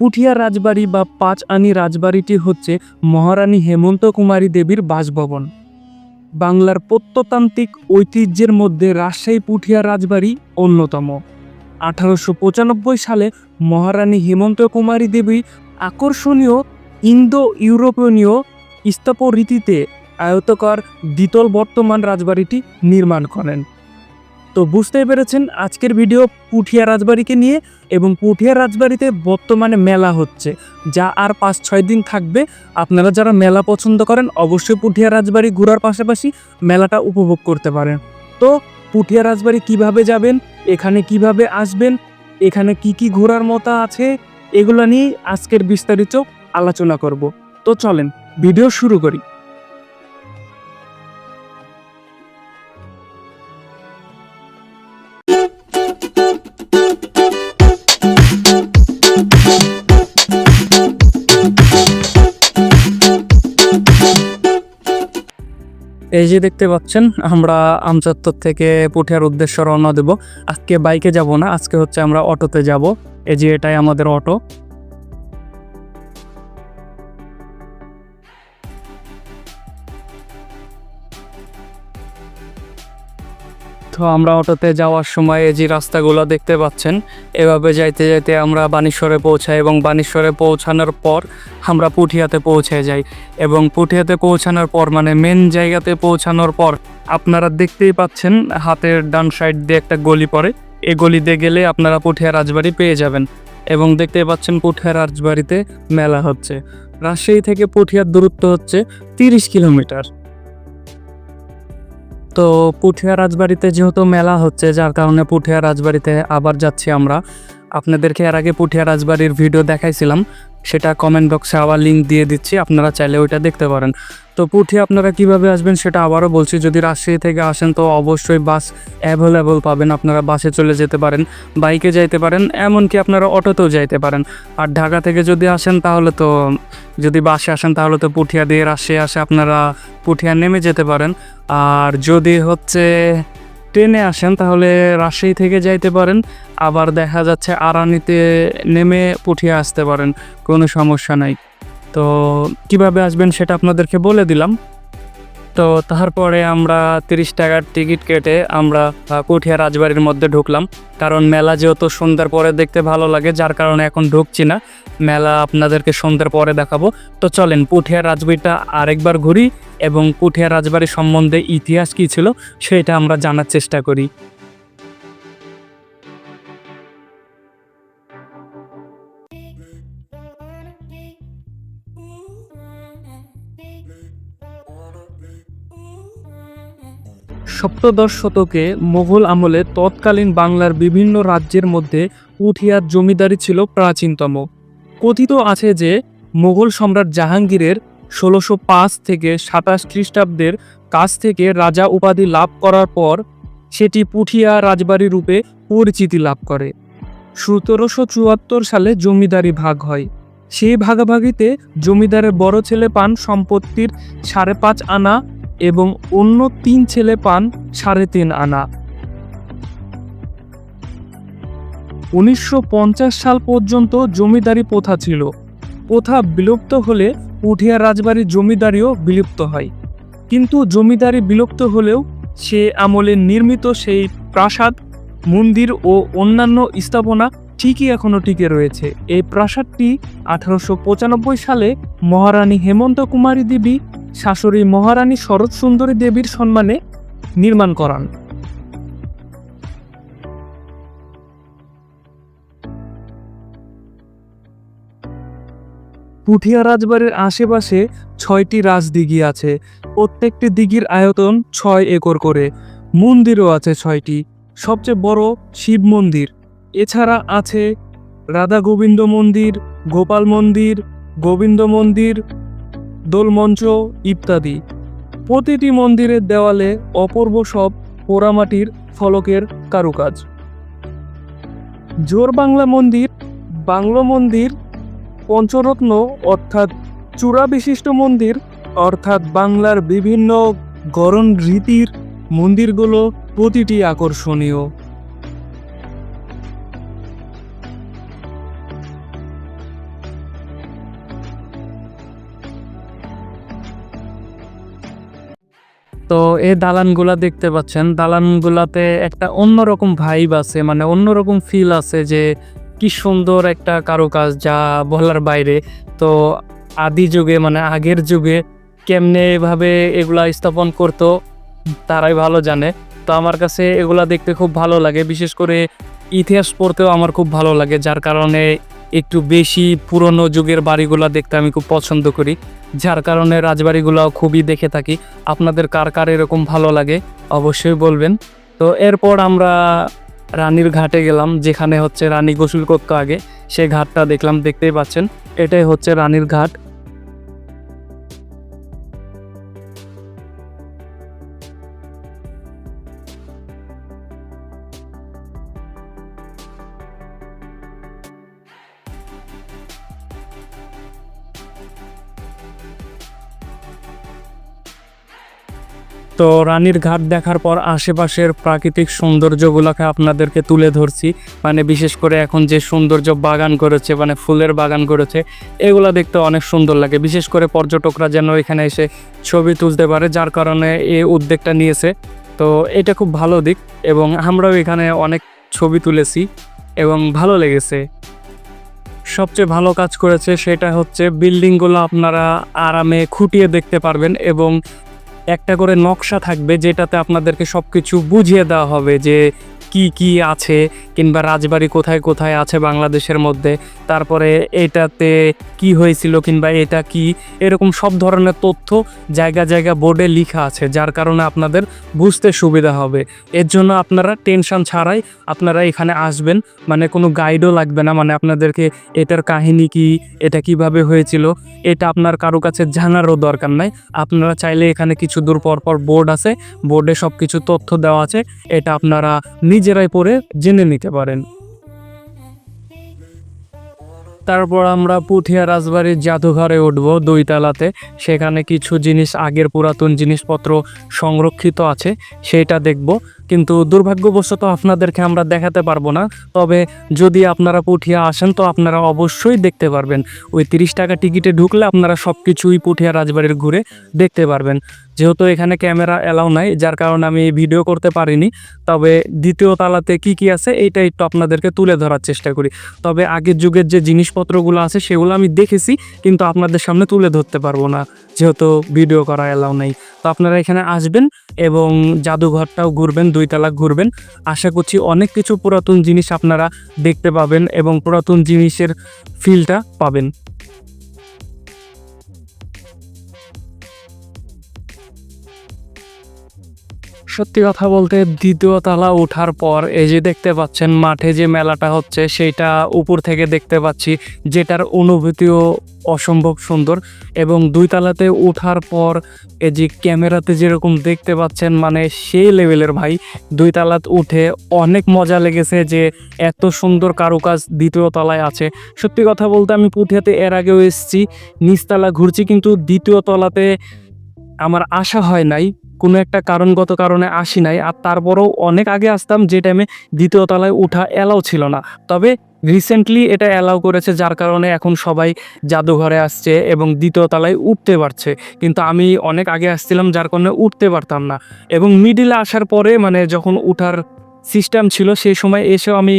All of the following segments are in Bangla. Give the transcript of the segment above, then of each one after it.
পুঠিয়া রাজবাড়ি বা পাঁচ আনি রাজবাড়িটি হচ্ছে মহারানী হেমন্ত কুমারী দেবীর বাসভবন। বাংলার প্রত্নতান্ত্রিক ঐতিহ্যের মধ্যে রাজশাহী পুঠিয়া রাজবাড়ি অন্যতম। আঠারোশো পঁচানব্বই সালে মহারানী হেমন্ত কুমারী দেবী আকর্ষণীয় ইন্দো ইউরোপীয় স্থাপরীতিতে আয়তকার দ্বিতল বর্তমান রাজবাড়িটি নির্মাণ করেন। তো বুঝতেই পেরেছেন, আজকের ভিডিও পুঠিয়া রাজবাড়িকে নিয়ে এবং পুঠিয়া রাজবাড়িতে বর্তমানে মেলা হচ্ছে, যা আর পাঁচ ছয় দিন থাকবে। আপনারা যারা মেলা পছন্দ করেন, অবশ্যই পুঠিয়া রাজবাড়ি ঘোরার পাশাপাশি মেলাটা উপভোগ করতে পারেন। তো পুঠিয়া রাজবাড়ি কীভাবে যাবেন, এখানে কীভাবে আসবেন, এখানে কি কি ঘোরার মতো আছে, এগুলো নিয়ে আজকের বিস্তারিত আলোচনা করব। তো চলেন, ভিডিও শুরু করি। এই যে দেখতে পাচ্ছেন, আমরা আমচাত্তর থেকে পুঠিয়ার উদ্দেশ্যে রওনা দেব। আজকে বাইকে যাব না, আজকে হচ্ছে আমরা অটোতে যাব। এই যে এটাই আমাদের অটো। আমরা অটোতে যাওয়ার সময় যে রাস্তাগুলো দেখতে পাচ্ছেন, এভাবে যাইতে যাইতে আমরা বানেশ্বরে পৌঁছাই এবং বানেশ্বরে পৌঁছানোর পর আমরা পুঠিয়াতে পৌঁছে যাই এবং পুঠিয়াতে পৌঁছানোর পর মানে মেন জায়গাতে পৌঁছানোর পর আপনারা দেখতেই পাচ্ছেন হাতের ডান সাইড দিয়ে একটা গলি পড়ে। এ গলি দিয়ে গেলে আপনারা পুঠিয়া রাজবাড়ি পেয়ে যাবেন এবং দেখতেই পাচ্ছেন পুঠিয়া রাজবাড়িতে মেলা হচ্ছে। রাজশাহী থেকে পুঠিয়ার দূরত্ব হচ্ছে তিরিশ কিলোমিটার। তো পুঠিয়া রাজবাড়িতে যেহেতু মেলা হচ্ছে, যার কারণে পুঠিয়া রাজবাড়িতে আবার যাচ্ছি আমরা। আপনাদেরকে এর আগে পুঠিয়া রাজবাড়ির ভিডিও দেখাইছিলাম। সেটা কমেন্ট বক্সে আবার লিঙ্ক দিয়ে দিচ্ছি, আপনারা চাইলে ওইটা দেখতে পারেন। তো পুঠিয়া আপনারা কীভাবে আসবেন সেটা আবারও বলছি, যদি রাজশাহী থেকে আসেন তো অবশ্যই বাস অ্যাভেলেবল পাবেন, আপনারা বাসে চলে যেতে পারেন বাইকে যাইতে পারেন, এমনকি আপনারা অটোতেও যাইতে পারেন। আর ঢাকা থেকে যদি আসেন তাহলে তো, যদি বাসে আসেন তাহলে তো পুঠিয়া দিয়ে রাজশাহী আসে, আপনারা পুঠিয়া নেমে যেতে পারেন। আর যদি হচ্ছে ট্রেনে আসেন, তাহলে রাজশাহী থেকে যাইতে পারেন। আবার দেখা যাচ্ছে আরানিতে নেমে পুঠিয়া আসতে পারেন, কোনো সমস্যা নাই। তো কীভাবে আসবেন সেটা আপনাদেরকে বলে দিলাম। তো তারপরে আমরা তিরিশ টাকার টিকিট কেটে আমরা পুঠিয়া রাজবাড়ির মধ্যে ঢুকলাম। কারণ মেলা যেহেতু সন্ধ্যার পরে দেখতে ভালো লাগে, যার কারণে এখন ঢুকছি না। মেলা আপনাদেরকে সন্ধ্যার পরে দেখাবো। তো চলেন, পুঠিয়া রাজবাড়িটা আরেকবার ঘুরি। এবং কুঠিয়া রাজবাড়ি সম্বন্ধে ইতিহাস কী ছিল সেটা আমরা জানার চেষ্টা করি। সপ্তদশ শতকে মোগল আমলে তৎকালীন বাংলার বিভিন্ন রাজ্যের মধ্যে পুঠিয়ার জমিদারি ছিল প্রাচীনতম। কথিত আছে যে মোগল সম্রাট জাহাঙ্গীরের ষোলোশো পাঁচ থেকে সাতাশ খ্রিস্টাব্দের কাছ থেকে রাজা উপাধি লাভ করার পর, সেটি পুঠিয়া রাজবাড়ি রূপে পরিচিতি লাভ করে। সতেরোশো চুয়াত্তর সালে জমিদারি ভাগ হয়। সেই ভাগাভাগিতে জমিদারের বড় ছেলে পান সম্পত্তির সাড়ে পাঁচ আনা এবং অন্য তিন ছেলে পান সাড়ে তিন আনা। উনিশশো পঞ্চাশ সাল পর্যন্ত জমিদারি প্রথা ছিল। প্রথা বিলুপ্ত হলে পুঠিয়া রাজবাড়ির জমিদারিও বিলুপ্ত হয়। কিন্তু জমিদারি বিলুপ্ত হলেও সে আমলে নির্মিত সেই প্রাসাদ, মন্দির ও অন্যান্য স্থাপনা ঠিকই এখনও টিকে রয়েছে। এই প্রাসাদটি আঠারোশো পঁচানব্বই সালে মহারানী হেমন্ত কুমারী দেবী, শাশুড়ি মহারানী শরৎ সুন্দরী দেবীর সম্মানে নির্মাণ করান। পুঠিয়া রাজবাড়ির আশেপাশে ছয়টি রাজদিঘি আছে। প্রত্যেকটি দিঘির আয়তন ছয় একর করে। মন্দিরও আছে ছয়টি। সবচেয়ে বড় শিব মন্দির। এছাড়া আছে রাধা গোবিন্দ মন্দির, গোপাল মন্দির, গোবিন্দ মন্দির, দোলমঞ্চ ইত্যাদি। প্রতিটি মন্দিরের দেওয়ালে অপূর্ব সব পোড়ামাটির ফলকের কারুকাজ। জোর বাংলা মন্দির, বাংলো মন্দির পঞ্চরত্ন অর্থাৎ চূড়া বিশিষ্ট মন্দির, অর্থাৎ বাংলার বিভিন্ন গরণ রীতির মন্দিরগুলো প্রতিটি আকর্ষণীয়। তো এই দালানগুলা দেখতে পাচ্ছেন। দালানগুলাতে একটা অন্যরকম ভাইব আছে মানে অন্যরকম ফিল আছে যে কি সুন্দর একটা কারুকাজ যা বলার বাইরে। তো আদি যুগে মানে আগের যুগে কেমনে এভাবে এগুলা স্থাপন করতো, তারাই ভালো জানে। তো আমার কাছে এগুলা দেখতে খুব ভালো লাগে। বিশেষ করে ইতিহাস পড়তেও আমার খুব ভালো লাগে, যার কারণে একটু বেশি পুরনো যুগের বাড়িগুলা দেখতে আমি খুব পছন্দ করি। যার কারণে রাজবাড়িগুলো খুবই দেখে থাকি। আপনাদের কার কার এরকম ভালো লাগে, অবশ্যই বলবেন। তো এরপর আমরা রানীর ঘাটে গেলাম, যেখানে হচ্ছে রানী গোসল করতো আগে। সেই ঘাটটা দেখলাম, দেখতেই পাচ্ছেন। এটাই হচ্ছে রানীর ঘাট। তো রানীর ঘাট দেখার পর আশেপাশের প্রাকৃতিক সৌন্দর্যগুলোকে আপনাদেরকে তুলে ধরছি। মানে বিশেষ করে এখন যে সৌন্দর্য বাগান করেছে মানে ফুলের বাগান করেছে, এগুলো দেখতে অনেক সুন্দর লাগে। বিশেষ করে পর্যটকরা যেন এখানে এসে ছবি তুলতে পারে, যার কারণে এই উদ্যোগটা নিয়েছে। তো এটা খুব ভালো দিক এবং আমরাও এখানে অনেক ছবি তুলেছি এবং ভালো লেগেছে। সবচেয়ে ভালো কাজ করেছে সেটা হচ্ছে বিল্ডিংগুলো আপনারা আরামে খুঁটিয়ে দেখতে পারবেন এবং একটা করে নকশা থাকবে যেটাতে আপনাদেরকে সব কিছু বুঝিয়ে দেওয়া হবে যে কি কি আছে? কিংবা রাজবাড়ি কোথায় কোথায় আছে বাংলাদেশের মধ্যে? তারপরে এটাতে কি হয়েছিল কিংবা এটা কি? এরকম সব ধরনের তথ্য জায়গা জায়গা বোর্ডে লেখা আছে, যার কারণে আপনাদের বুঝতে সুবিধা হবে। এর জন্য আপনারা টেনশন ছাড়াই আপনারা এখানে আসবেন। মানে কোনো গাইডও লাগবে না। মানে আপনাদেরকে এটার কাহিনী কি, এটা কীভাবে হয়েছিল, এটা আপনার কারও কাছে জানারও দরকার নাই। আপনারা চাইলে এখানে কিছু দূর পর পর বোর্ড আছে। বোর্ডে সব কিছু তথ্য দেওয়া আছে। এটা আপনারা নিজেরাই পড়ে জেনে নিতে পারেন। তারপর আমরা পুঠিয়া রাজবাড়ির জাদুঘরে উঠব দুইতলাতে সেখানে কিছু জিনিস, আগের পুরাতন জিনিসপত্র সংরক্ষিত আছে, সেটা দেখব। কিন্তু দুর্ভাগ্যবশত আপনাদেরকে আমরা দেখাতে পারব না। তবে যদি আপনারা পুঠিয়া আসেন, তো আপনারা অবশ্যই দেখতে পারবেন। ওই তিরিশ টাকা টিকিটে ঢুকলে আপনারা সব কিছুই পুঠিয়া রাজবাড়ির ঘুরে দেখতে পারবেন। যেহেতু এখানে ক্যামেরা অ্যালাউ নাই, যার কারণে আমি ভিডিও করতে পারিনি। তবে দ্বিতীয় তালাতে কি কি আছে, এইটা একটু আপনাদেরকে তুলে ধরার চেষ্টা করি। তবে আগের যুগের যে জিনিসপত্রগুলো আছে, সেগুলো আমি দেখেছি, কিন্তু আপনাদের সামনে তুলে ধরতে পারব না। যেহেতু ভিডিও করা অ্যালাউ নেই। তো আপনারা এখানে আসবেন এবং জাদুঘরটাও ঘুরবেন দুই তালা ঘুরবেন। আশা করছি অনেক কিছু পুরাতন জিনিস আপনারা দেখতে পাবেন এবং পুরাতন জিনিসের ফিলটা পাবেন। সত্যি কথা বলতে দ্বিতীয় তালা ওঠার পর এই যে দেখতে পাচ্ছেন মাঠে যে মেলাটা হচ্ছে, সেইটা উপর থেকে দেখতে পাচ্ছি যেটার অনুভূতিও অসম্ভব সুন্দর এবং দুই তালাতে ওঠার পর এই যে ক্যামেরাতে যেরকম দেখতে পাচ্ছেন মানে সেই লেভেলের ভাই, দুই তালাত উঠে অনেক মজা লেগেছে যে এত সুন্দর কারুকাজ দ্বিতীয় তলায় আছে। সত্যি কথা বলতে আমি পুঠিয়াতে এর আগেও এসেছি, নিচতলা ঘুরছি, কিন্তু দ্বিতীয় তলাতে আমার আশা হয় নাই। কোনো একটা কারণগত কারণে আসি নাই আর তারপরেও অনেক আগে আসতাম যে টাইমে দ্বিতীয় তলায় ওঠা অ্যালাউ ছিল না। তবে রিসেন্টলি এটা অ্যালাউ করেছে যার কারণে এখন সবাই জাদুঘরে আসছে এবং দ্বিতীয় তলায় উঠতে পারছে। কিন্তু আমি অনেক আগে আসছিলাম যার কারণে উঠতে পারতাম না। এবং মিডিলে আসার পরে মানে যখন উঠার সিস্টেম ছিল সেই সময় এসেও আমি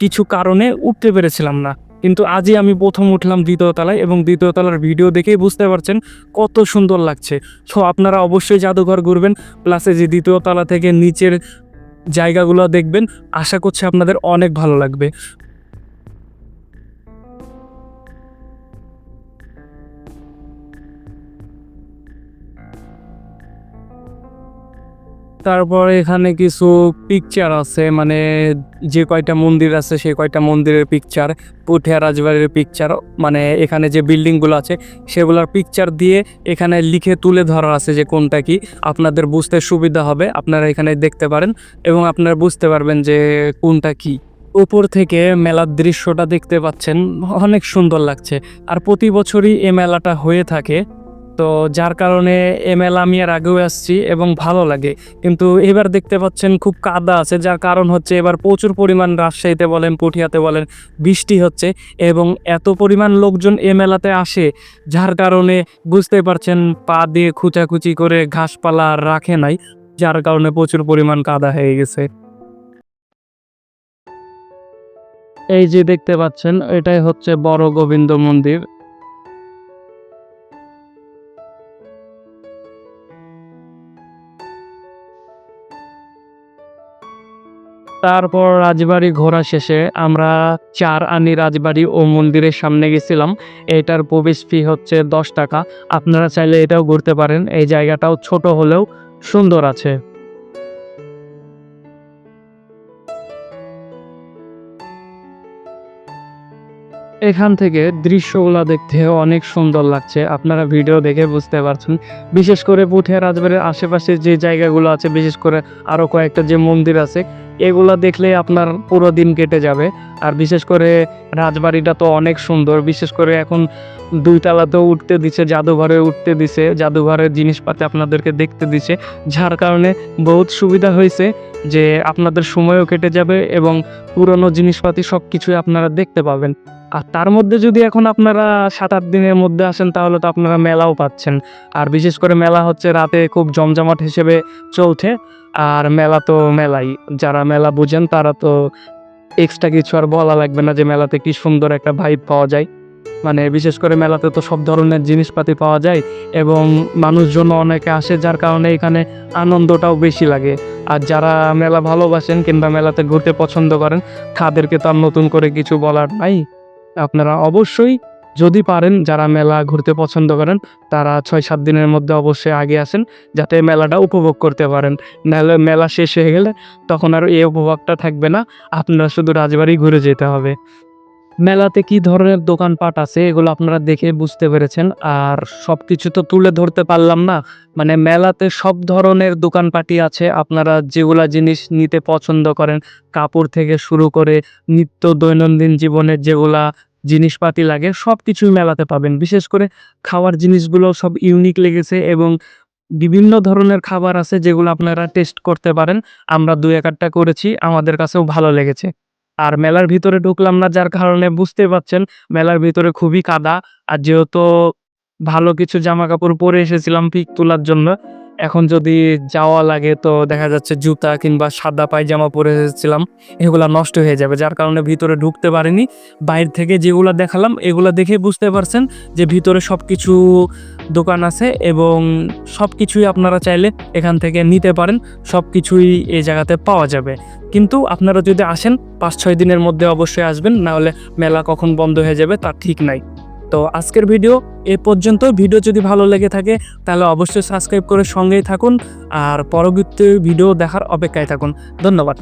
কিছু কারণে উঠতে পেরেছিলাম না। কিন্তু আজই আমি প্রথম উঠলাম দ্বিতীয় তলায় এবং দ্বিতীয় তলার ভিডিও দেখেই বুঝতে পারছেন কত সুন্দর লাগছে। সো আপনারা অবশ্যই জাদুঘর ঘুরবেন প্লাসে যে দ্বিতীয় তলা থেকে নিচের জায়গাগুলো দেখবেন, আশা করছি আপনাদের অনেক ভালো লাগবে। তারপরে এখানে কিছু পিকচার আছে মানে যে কয়টা মন্দির আছে সেই কয়টা মন্দিরের পিকচার পুঠিয়া রাজবাড়ির পিকচার মানে এখানে যে বিল্ডিংগুলো আছে সেগুলোর পিকচার দিয়ে এখানে লিখে তুলে ধরা আছে যে কোনটা কি। আপনাদের বুঝতে সুবিধা হবে, আপনারা এখানে দেখতে পারেন এবং আপনারা বুঝতে পারবেন যে কোনটা কি। উপর থেকে মেলার দৃশ্যটা দেখতে পাচ্ছেন, অনেক সুন্দর লাগছে। আর প্রতি বছরই এ মেলাটা হয়ে থাকে। তো যার কারণে এ মেলা আমি এর আগেও আসছি এবং ভালো লাগে। কিন্তু এবার দেখতে পাচ্ছেন খুব কাদা আছে, যার কারণ হচ্ছে এবার প্রচুর পরিমাণ রাজশাহীতে বলেন, পুঠিয়াতে বলেন, বৃষ্টি হচ্ছে এবং এত পরিমাণ লোকজন এ মেলাতে আসে, যার কারণে বুঝতে পারছেন পা দিয়ে খুচাখুচি করে ঘাসপালা রাখে নাই, যার কারণে প্রচুর পরিমাণ কাদা হয়ে গেছে। এই যে দেখতে পাচ্ছেন, এটাই হচ্ছে বড় গোবিন্দ মন্দির। তারপর রাজবাড়ি ঘোরা শেষে আমরা চার আনি রাজবাড়ি ও মন্দিরের সামনে গেছিলাম। এটার প্রবেশ ফি হচ্ছে দশ টাকা। আপনারা চাইলে এটাও ঘুরতে পারেন। এই জায়গাটাও ছোট হলেও সুন্দর আছে। এখান থেকে দৃশ্যগুলো দেখতে অনেক সুন্দর লাগছে। আপনারা ভিডিও দেখে বুঝতে পারছেন। বিশেষ করে পুঠিয়া রাজবাড়ির আশেপাশে যে জায়গাগুলো আছে, বিশেষ করে আরও কয়েকটা যে মন্দির আছে এগুলা দেখলে আপনার পুরো দিন কেটে যাবে। আর বিশেষ করে রাজবাড়িটা তো অনেক সুন্দর। বিশেষ করে এখন দুইতলাতেও উঠতে দিছে, জাদুঘরে উঠতে দিছে, জাদুঘরের জিনিসপাতি আপনাদেরকে দেখতে দিছে। যার কারণে বহুত সুবিধা হয়েছে যে আপনাদের সময়ও কেটে যাবে এবং পুরনো জিনিসপাতি সব কিছুই আপনারা দেখতে পাবেন। আর তার মধ্যে যদি এখন আপনারা সাত আট দিনের মধ্যে আসেন, তাহলে তো আপনারা মেলাও পাচ্ছেন। আর বিশেষ করে মেলা হচ্ছে রাতে খুব জমজমাট হিসেবে চলছে, আর মেলা তো মেলাই। যারা মেলা বুঝেন, তারা তো এক্সট্রা কিছু আর বলা লাগবে না যে মেলাতে কি সুন্দর একটা ভাইব পাওয়া যায়। মানে বিশেষ করে মেলাতে তো সব ধরনের জিনিসপাতি পাওয়া যায়, এবং মানুষজন অনেকে আসে, যার কারণে এখানে আনন্দটাও বেশি লাগে। আর যারা মেলা ভালোবাসেন কিংবা মেলাতে ঘুরতে পছন্দ করেন, তাদেরকে তো আর নতুন করে কিছু বলার নাই। আপনারা অবশ্যই যদি পারেন, যারা মেলা ঘুরতে পছন্দ করেন, তারা ছয় সাত দিনের মধ্যে অবশ্যই আগে আসেন, যাতে মেলাটা উপভোগ করতে পারেন। নাহলে মেলা শেষ হয়ে গেলে তখন আর এই উপভোগটা থাকবে না, আপনারা শুধু রাজবাড়ি ঘুরে যেতে হবে। মেলাতে কি ধরনের দোকানপাট আছে এগুলো আপনারা দেখে বুঝতে পেরেছেন। আর সব কিছু তো তুলে ধরতে পারলাম না। মানে মেলাতে সব ধরনের দোকানপাটি আছে। আপনারা যেগুলা জিনিস নিতে পছন্দ করেন, কাপড় থেকে শুরু করে নিত্য দৈনন্দিন জীবনের যেগুলা জিনিসপাতি লাগে সব কিছুই মেলাতে পাবেন। বিশেষ করে খাওয়ার জিনিসগুলো সব ইউনিক লেগেছে এবং বিভিন্ন ধরনের খাবার আছে যেগুলো আপনারা টেস্ট করতে পারেন। আমরা দু এক করেছি, আমাদের কাছেও ভালো লেগেছে। আর মেলার ভিতরে ঢুকলাম না, যার কারণে বুঝতে পারছেন, মেলার ভিতরে খুবই কাদা। আর যেহেতু ভালো কিছু জামা কাপড় পরে এসেছিলাম পিক তোলার জন্য এখন যদি যাওয়া লাগে তো দেখা যাচ্ছে জুতা কিংবা সাদা পায়জামা পরে এসেছিলাম, এগুলা নষ্ট হয়ে যাবে। যার কারণে ভিতরে ঢুকতে পারিনি। বাইরে থেকে যেগুলো দেখালাম, এগুলো দেখে বুঝতে পারছেন যে ভিতরে সব কিছু দোকান আছে এবং সব কিছুই আপনারা চাইলে এখান থেকে নিতে পারেন সব কিছুই এই জায়গাতে পাওয়া যাবে। কিন্তু আপনারা যদি আসেন, পাঁচ ছয় দিনের মধ্যে অবশ্যই আসবেন, না হলে মেলা কখন বন্ধ হয়ে যাবে তার ঠিক নাই। তো আজকের ভিডিও এ পর্যন্ত। ভিডিও যদি ভালো লেগে থাকে, তাহলে অবশ্যই সাবস্ক্রাইব করে সঙ্গেই থাকুন আর পরবর্তী ভিডিও দেখার অপেক্ষায় থাকুন। ধন্যবাদ।